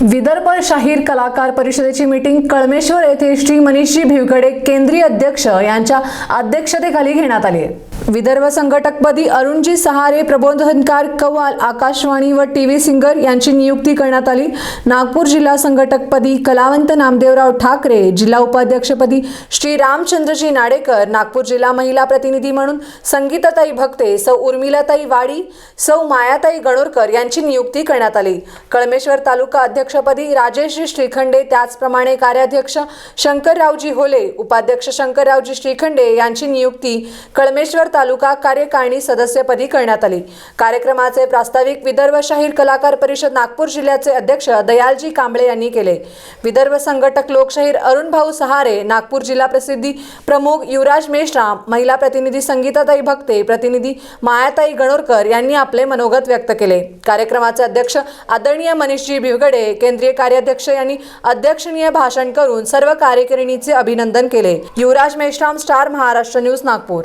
विदर्भ शाहीर कलाकार परिषदेची मीटिंग कळमेश्वर येथे श्री मनीषजी भिवकडे केंद्रीय अध्यक्ष यांच्या अध्यक्षतेखाली घेण्यात आली विदर्भ संघटकपदी अरुणजी सहारे प्रबोधनकार कव्वाल आकाशवाणी व टी व्ही सिंगर यांची नियुक्ती करण्यात आली. नागपूर जिल्हा संघटकपदी कलावंत नामदेवराव ठाकरे जिल्हा उपाध्यक्षपदी श्री रामचंद्रजी नाडेकर नागपूर जिल्हा महिला प्रतिनिधी म्हणून संगीताताई भक्ते सौ उर्मिलाताई वाडी सौ मायाताई गणोरकर यांची नियुक्ती करण्यात आली. कळमेश्वर तालुका अध्यक्षपदी राजेशजी श्रीखंडे त्याचप्रमाणे कार्याध्यक्ष शंकररावजी होले उपाध्यक्ष शंकररावजी श्रीखंडे यांची नियुक्ती कळमेश्वर तालुका कार्यकारिणी सदस्यपदी करण्यात आली. कार्यक्रमाचे प्रास्ताविक विदर्भ शाहीर कलाकार परिषद नागपूर जिल्ह्याचे अध्यक्ष दयालजी कांबळे यांनी केले. विदर्भ संघटक लोकशाहीर अरुण भाऊ सहारे नागपूर जिल्हा प्रसिद्धी प्रमुख युवराज मेश्राम महिला प्रतिनिधी संगीताताई भक्ते प्रतिनिधी मायाताई गणोरकर यांनी आपले मनोगत व्यक्त केले. कार्यक्रमाचे अध्यक्ष आदरणीय मनीषजी भिवगडे केंद्रीय कार्याध्यक्ष यांनी अध्यक्षणीय भाषण करून सर्व कार्यकारिणीचे अभिनंदन केले. Yuvraj Meshram Star Maharashtra News Nagpur.